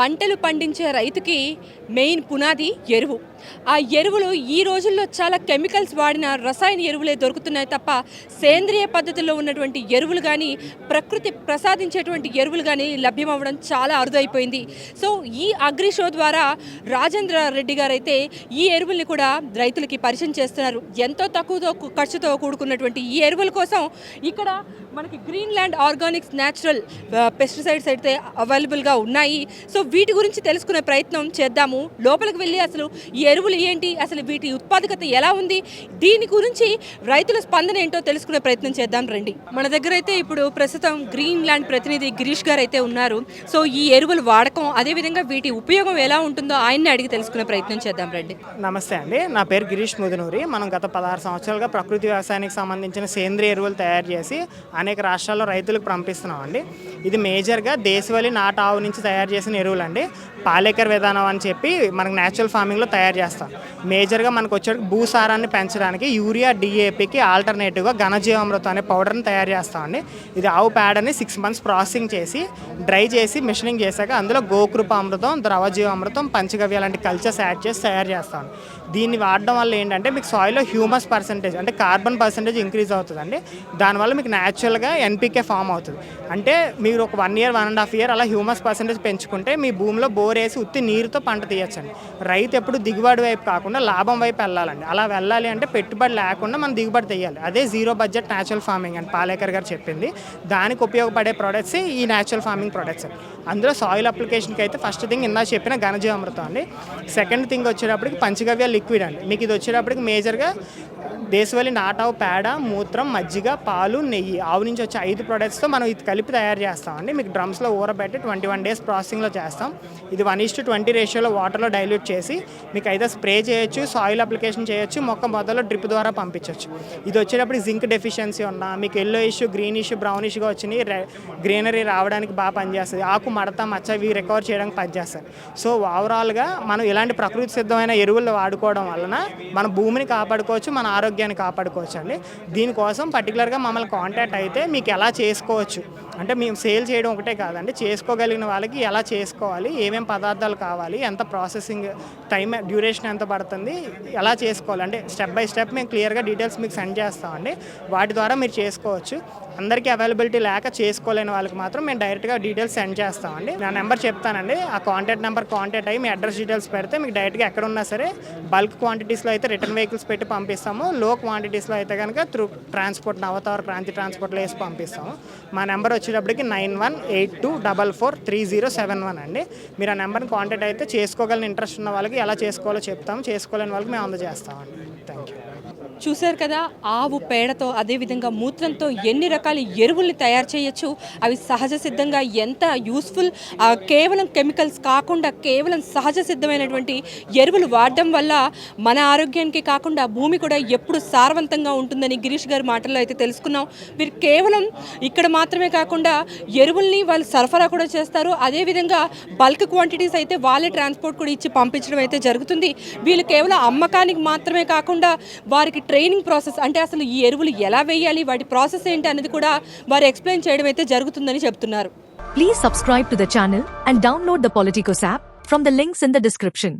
పంటలు పండించే రైతుకి మెయిన్ పునాది ఎరువు. ఆ ఎరువులు ఈ రోజుల్లో చాలా కెమికల్స్ వాడిన రసాయన ఎరువులే దొరుకుతున్నాయి తప్ప సేంద్రియ పద్ధతిలో ఉన్నటువంటి ఎరువులు కానీ ప్రకృతి ప్రసాదించేటువంటి ఎరువులు కానీ లభ్యమవ్వడం చాలా అరుదైపోయింది. సో ఈ అగ్రి షో ద్వారా రాజేంద్ర రెడ్డి గారు అయితే ఈ ఎరువుల్ని కూడా రైతులకి పరిచయం చేస్తున్నారు. ఎంతో తక్కువతో ఖర్చుతో కూడుకున్నటువంటి ఈ ఎరువుల కోసం ఇక్కడ మనకి green land organics natural pesticides అయితే అవైలబుల్గా ఉన్నాయి. సో వీటి గురించి తెలుసుకునే ప్రయత్నం చేద్దాము. లోపలికి వెళ్ళి అసలు ఈ ఎరువులు ఏంటి? అసలు వీటి ఉత్పాదకత ఎలా ఉంది? దీని గురించి రైతుల స్పందన ఏంటో తెలుసుకునే ప్రయత్నం చేద్దాం రండి. మన దగ్గర అయితే ఇప్పుడు ప్రస్తుతం గ్రీన్ ల్యాండ్ ప్రతినిధి గిరీష్ గారు అయితే ఉన్నారు. సో ఈ ఎరువుల వాడకం అదేవిధంగా వీటి ఉపయోగం ఎలా ఉంటుందో ఆయన్ని అడిగి తెలుసుకునే ప్రయత్నం చేద్దాం రండి. నమస్తే అండి. నా పేరు గిరీష్ ముదునూరి. మనం గత పదహారు సంవత్సరాలుగా ప్రకృతి వ్యవసాయానికి సంబంధించిన సేంద్రియ ఎరువులు తయారు చేసి అనేక రాష్ట్రాల్లో రైతులకు పంపిస్తున్నాం అండి. ఇది మేజర్గా దేశవాళీ నాటు ఆవు నుంచి తయారు చేసిన ఎరువులు అండి పాలేకర్ విధానం అని చెప్పి మనకు న్యాచురల్ ఫార్మింగ్లో తయారు చేస్తాం. మేజర్గా మనకు వచ్చే భూసారాన్ని పెంచడానికి యూరియా డిఏపికి ఆల్టర్నేటివ్గా ఘనజీవామృతం అనే పౌడర్ని తయారు చేస్తామండి ఇది ఆవు పేడని సిక్స్ మంత్స్ ప్రాసెసింగ్ చేసి డ్రై చేసి మిషనింగ్ చేశాక అందులో గోకృప అమృతం ద్రవజీవామృతం పంచగవ్య లాంటి కల్చర్స్ యాడ్ చేసి తయారు చేస్తాం దీన్ని వాడడం వల్ల ఏంటంటే మీకు సాయిల్లో హ్యూమస్ పర్సంటేజ్ అంటే కార్బన్ పర్సంటేజ్ ఇంక్రీజ్ అవుతుందండి. దానివల్ల మీకు న్యాచురల్గా ఎన్పికే ఫామ్ అవుతుంది. అంటే మీరు ఒక one year one and half year అలా హ్యూమస్ పర్సంటేజ్ పెంచుకుంటే మీ భూమిలో బోర్ వేసి ఉత్తి నీరుతో పంట తీయచ్చండి. రైతు ఎప్పుడు దిగుబడి వైపు కాకుండా లాభం వైపు వెళ్ళాలండి. అలా వెళ్ళాలి అంటే పెట్టుబడి లేకుండా మనం దిగుబడి తెయ్యాలి. అదే జీరో బడ్జెట్ న్యాచురల్ ఫార్మింగ్ అని పాలేకర్ గారు చెప్పింది. దానికి ఉపయోగపడే ప్రొడక్ట్స్ ఈ న్యాచురల్ ఫార్మింగ్ ప్రొడక్ట్స్ అందులో సాయిల్ అప్లికేషన్కి అయితే ఫస్ట్ థింగ్ ఇందా చెప్పిన ఘనజీవామృతం అండి. సెకండ్ థింగ్ వచ్చేటప్పటికి పంచగవ్య లిక్విడ్ అండి. మీకు ఇది వచ్చేటప్పటికి మేజర్గా దేశవాళీ నాటావు పేడ మూత్రం మజ్జిగ పాలు నెయ్యి ఆవు నుంచి వచ్చే ఐదు ప్రొడక్ట్స్తో మనం ఇది కలిపి తయారు చేస్తామండి మీకు డ్రమ్స్లో ఊరబెట్టి ట్వంటీ వన్ డేస్ ప్రాసెసింగ్లో చేస్తాం. ఇది వన్ ఇస్ టు ట్వంటీ రేషియోలో వాటర్లో డైల్యూట్ చేసి మీకు అయితే స్ప్రే చేయొచ్చు సాయిల్ అప్లికేషన్ చేయొచ్చు మొక్క మొదలు డ్రిప్ ద్వారా పంపించవచ్చు ఇది వచ్చేటప్పుడు జింక్ డెఫిషియన్సీ ఉన్నా మీకు yellow issue green issue brown ఇష్యూగా వచ్చినాయి గ్రీనరీ రావడానికి బాగా పనిచేస్తుంది. ఆకు మడత మచ్చ ఇవి రికవర్ చేయడానికి పనిచేస్తాయి సో ఓవరాల్గా మనం ఇలాంటి ప్రకృతి సిద్ధమైన ఎరువులు వాడుకోవడం వలన మన భూమిని కాపాడుకోవచ్చు మన ఆరోగ్యాన్ని కాపాడుకోవచ్చు అండి. దీనికోసం పర్టికులర్గా మమ్మల్ని కాంటాక్ట్ అయితే మీకు ఎలా చేసుకోవచ్చు? అంటే మేము సేల్ చేయడం ఒకటే కాదండి చేసుకోగలిగిన వాళ్ళకి ఎలా చేసుకోవాలి ఏమేమి పదార్థాలు కావాలి ఎంత ప్రాసెసింగ్ టైం డ్యూరేషన్ ఎంత పడుతుంది ఎలా చేసుకోవాలి. అంటే స్టెప్ బై స్టెప్ మేము క్లియర్గా డీటెయిల్స్ మీకు సెండ్ చేస్తామండి. వాటి ద్వారా మీరు చేసుకోవచ్చు. అందరికీ అవైలబిలిటీ లేక చేసుకోలేని వాళ్ళకి మాత్రం మేము డైరెక్ట్గా డీటెయిల్స్ సెండ్ చేస్తామండి. నా నెంబర్ చెప్తానండి. ఆ కాంటాక్ట్ నెంబర్ కాంటాక్ట్ అయ్యి మీ అడ్రస్ డీటెయిల్స్ పెడితే మీకు డైరెక్ట్గా ఎక్కడ ఉన్నా సరే బల్క్ క్వాంటిటీస్లో అయితే రిటర్న్ వెహికల్స్ పెట్టి పంపిస్తాము. లో క్వాంటిటీస్లో అయితే కనుక త్రూ ట్రాన్స్పోర్ట్ నవతార క్రాంతి ట్రాన్స్పోర్ట్లో వేసి పంపిస్తాము. మా నెంబర్ వచ్చి వచ్చేటప్పటికి nine one eight two double four three zero seven one అండి. మీరు ఆ నెంబర్ని కాంటాక్ట్ అయితే చేసుకోగలని ఇంట్రెస్ట్ ఉన్న వాళ్ళకి ఎలా చేసుకోవాలో చెప్తాము. చేసుకోలేని వాళ్ళకి మేము అందజేస్తామండి. థ్యాంక్ యూ చూశారు కదా ఆవు పేడతో అదేవిధంగా మూత్రంతో ఎన్ని రకాల ఎరువుల్ని తయారు చేయొచ్చు? అవి సహజ సిద్ధంగా ఎంత యూస్ఫుల్ కేవలం కెమికల్స్ కాకుండా కేవలం సహజ సిద్ధమైనటువంటి ఎరువులు వాడడం వల్ల మన ఆరోగ్యానికి కాకుండా భూమి కూడా ఎప్పుడు సారవంతంగా ఉంటుందని గిరీష్ గారి మాటల్లో అయితే తెలుసుకున్నాం. మీరు కేవలం ఇక్కడ మాత్రమే కాకుండా ఎరువుల్ని వాళ్ళు సరఫరా కూడా చేస్తారు. అదేవిధంగా బల్క్ క్వాంటిటీస్ అయితే వాళ్ళే ట్రాన్స్పోర్ట్ కూడా ఇచ్చి పంపించడం అయితే జరుగుతుంది. వీళ్ళు కేవలం అమ్మకానికి మాత్రమే కాకుండా వారికి ట్రైనింగ్ ప్రాసెస్ అంటే అసలు ఈ ఎరువులు ఎలా వేయాలి? వాటి ప్రాసెస్ ఏంటి అనేది కూడా వారు ఎక్స్ప్లెయిన్ చేయడం అయితే జరుగుతుందని చెప్తున్నారు. Please subscribe to the and download the Politicos app from the links in the description